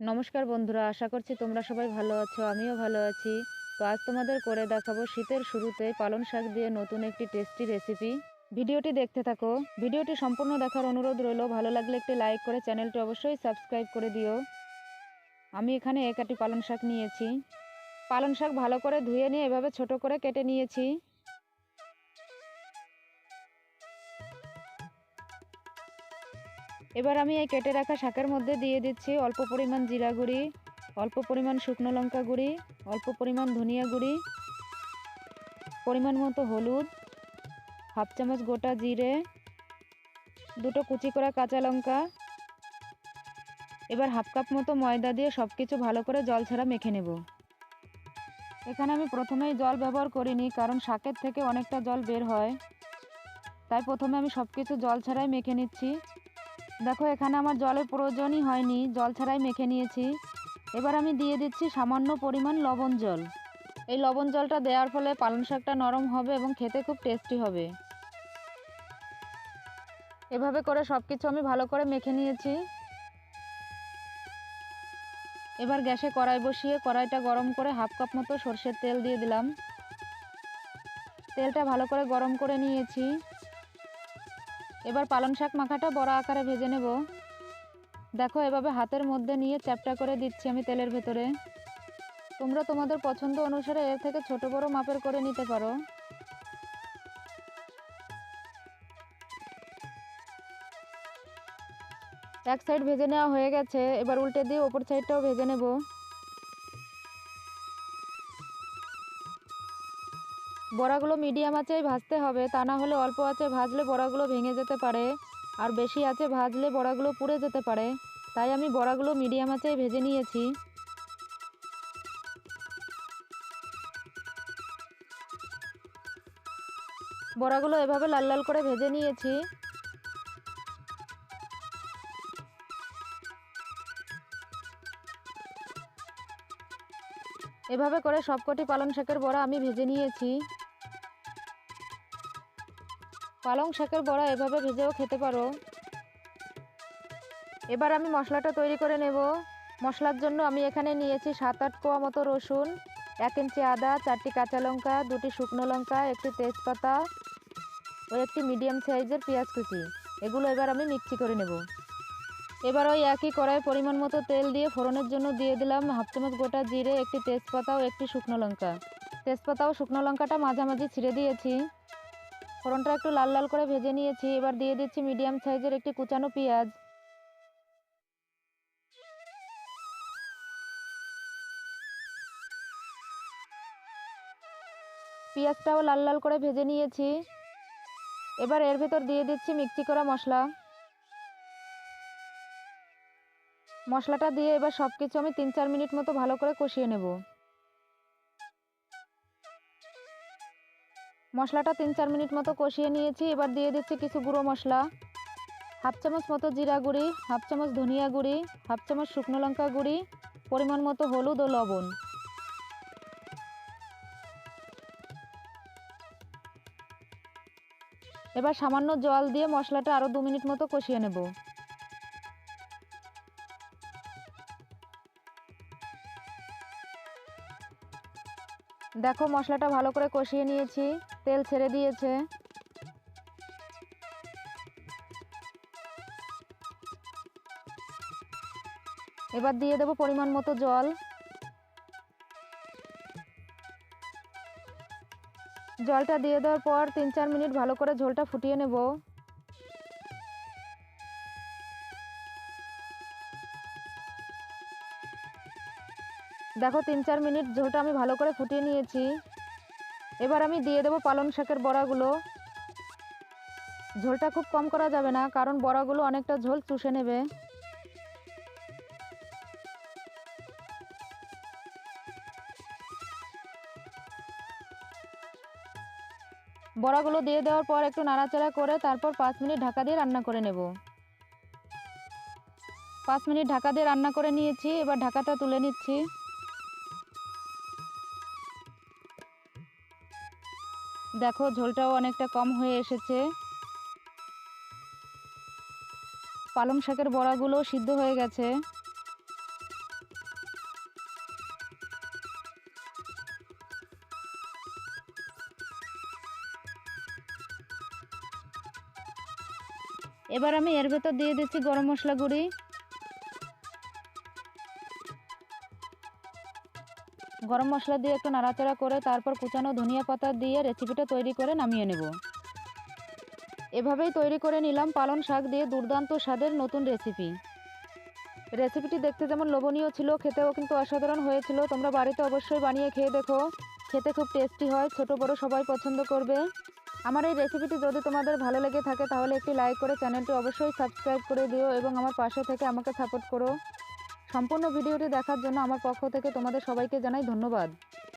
নমস্কার বন্ধুরা, আশা করছি তোমরা সবাই ভালো আছো, আমিও ভালো আছি। তো আজ তোমাদের করে দেখাবো শীতের শুরুতে পালং শাক দিয়ে নতুন একটি টেস্টি রেসিপি ভিডিওটি দেখতে থাকো। ভিডিওটি সম্পূর্ণ দেখার অনুরোধ রইল, ভালো লাগলে একটি লাইক করে চ্যানেলটি অবশ্যই সাবস্ক্রাইব করে দিও। আমি এখানে এক আটি পালং শাক নিয়েছি। পালং শাক ভালো করে ধুয়ে নিয়ে এভাবে ছোট করে কেটে নিয়েছি। এবার আমি এই কেটে রাখা শাকের মধ্যে দিয়ে দিচ্ছি অল্প পরিমাণ জিরা গুঁড়ি, অল্প পরিমাণ শুকনো লঙ্কা গুঁড়ি, অল্প পরিমাণ ধনিয়া গুঁড়ি, পরিমাণ মতো হলুদ, হাফ চামচ গোটা জিরে, দুটো কুচি করা কাঁচা লঙ্কা, এবার হাফ কাপ মতো ময়দা দিয়ে সব কিছু ভালো করে জল ছাড়া মেখে নেব। এখানে আমি প্রথমেই জল ব্যবহার করিনি, কারণ শাকের থেকে অনেকটা জল বের হয়। তাই প্রথমে আমি সব কিছু জল ছাড়াই মেখে নিচ্ছি। দেখো, এখানে আমার জলের প্রয়োজনই হয়নি। জল ছাড়াই মেখে নিয়েছি। এবার আমি দিয়ে দিচ্ছি সামান্য পরিমাণ লবণ জল। এই লবণ জলটা দেওয়ার ফলে পালং শাকটা নরম হবে এবং খেতে খুব টেস্টি হবে। এভাবে করে সব কিছু আমি ভালো করে মেখে নিয়েছি। এবার গ্যাসে কড়াই বসিয়ে কড়াইটা গরম করে হাফ কাপ মতো সর্ষের তেল দিয়ে দিলাম। তেলটা ভালো করে গরম করে নিয়েছি। এবার পালং শাক মাখাটা বড় আকারে ভেজে নেব। দেখো, এভাবে হাতের মধ্যে নিয়ে চ্যাপটা করে দিচ্ছি আমি তেলের ভেতরে। তোমরা তোমাদের পছন্দ অনুসারে এর থেকে ছোট বড় মাপের করে নিতে পারো। এক সাইড ভেজে নেওয়া হয়ে গেছে। এবার উল্টে দিয়ে ওপর সাইডটাও ভেজে নেব। বড়াগুলো মিডিয়াম আঁচেই ভাজতে হবে, তা না হলে অল্প আঁচে ভাজলে বড়াগুলো ভেঙে যেতে পারে। আর বেশি আঁচে ভাজলে বড়াগুলো পুড়ে যেতে পারে। তাই আমি বড়াগুলো মিডিয়াম আঁচেই ভেজে নিয়েছি। বড়াগুলো এভাবে লাল লাল করে ভেজে নিয়েছি। এভাবে করে সবকটি পালং শাকের বড়া আমি ভেজে নিয়েছি। পালং শাকের বড়া এভাবে ভেজেও খেতে পারো। এবার আমি মশলাটা তৈরি করে নেব। মশলার জন্য আমি এখানে নিয়েছি সাত আট কোয়া মতো রসুন, এক ইঞ্চি আদা, চারটি কাঁচা লঙ্কা, দুটি শুকনো লঙ্কা, একটি তেজপাতা ও একটি মিডিয়াম সাইজের পেঁয়াজ কুচি। এগুলো এবার আমি মিক্সি করে নেব। এবার ওই একই কড়াই পরিমাণ মতো তেল দিয়ে ফোড়নের জন্য দিয়ে দিলাম হাফ চামচ গোটা জিরে, একটি তেজপাতা ও একটি শুকনো লঙ্কা। তেজপাতা ও শুকনো লঙ্কাটা মাঝামাঝি ছিঁড়ে দিয়েছি। ফোড়নটা একটু লাল লাল করে ভেজে নিয়েছি। এবার দিয়ে দিচ্ছি মিডিয়াম সাইজের একটি কুচানো পেঁয়াজ। পেঁয়াজটাও লাল লাল করে ভেজে নিয়েছি। এবার এর ভেতর দিয়ে দিচ্ছি মিক্সি করা মশলা। মশলাটা দিয়ে এবার সব কিছু আমি তিন চার মিনিট মতো ভালো করে কষিয়ে নেব। মশলাটা তিন চার মিনিট মতো কষিয়ে নিয়েছি। এবার দিয়ে দিচ্ছি কিছু গুঁড়ো মশলা। হাফ চামচ মতো জিরা গুঁড়ি, হাফ চামচ ধনিয়া গুঁড়ি, হাফ চামচ শুকনো লঙ্কা গুঁড়ি, পরিমাণ মতো হলুদ ও লবণ। এবার সামান্য জল দিয়ে মশলাটা আরও দু মিনিট মতো কষিয়ে নেব। দেখো, মশলাটা ভালো করে কষিয়ে নিয়েছি। তেল ছেড়ে দিয়েছে। এবার দিয়ে দেবো পরিমাণ মতো জল। জলটা দিয়ে দেওয়ার পর তিন চার মিনিট ভালো করে ঝোলটা ফুটিয়ে নেব। দেখো তিন চার মিনিট ঝোলটা আমি ভালো করে ফুটিয়ে নিয়েছি। এবার আমি দিয়ে দেবো পালং শাকের বড়াগুলো। ঝোলটা খুব কম করা যাবে না, কারণ বড়াগুলো অনেকটা ঝোল চুষে নেবে। বড়াগুলো দিয়ে দেওয়ার পর একটু নাড়াচাড়া করে তারপর পাঁচ মিনিট ঢাকা দিয়ে রান্না করে নেব। পাঁচ মিনিট ঢাকা দিয়ে রান্না করে নিয়েছি, এবার ঢাকাটা তুলে নিচ্ছি। দেখো, ঝোলটাও অনেকটা কম হয়ে এসেছে। পালং শাকের বড়াগুলো সিদ্ধ হয়ে গেছে। এবার আমি এর ভেতর দিয়ে দিচ্ছি গরম মশলা গুঁড়ি। গরম মশলা দিয়ে একটু নাড়াচাড়া করে তারপর কুচানো ধনিয়া পাতা দিয়ে রেসিপিটা তৈরি করে নামিয়ে নেব। এভাবেই তৈরি করে নিলাম পালং শাক দিয়ে দুর্দান্ত স্বাদের নতুন রেসিপি। রেসিপিটি দেখতে যেমন লোভনীয় ছিল, খেতেও কিন্তু অসাধারণ হয়েছিল। তোমরা বাড়িতে অবশ্যই বানিয়ে খেয়ে দেখো। খেতে খুব টেস্টি হয়, ছোট বড় সবাই পছন্দ করবে। আমার এই রেসিপিটি যদি তোমাদের ভালো লেগে থাকে তাহলে একটি লাইক করে চ্যানেলটি অবশ্যই সাবস্ক্রাইব করে দিও এবং আমার পাশে থেকে আমাকে সাপোর্ট করো। সম্পূর্ণ ভিডিওটি দেখার জন্য আমার পক্ষ থেকে তোমাদের সবাইকে জানাই ধন্যবাদ।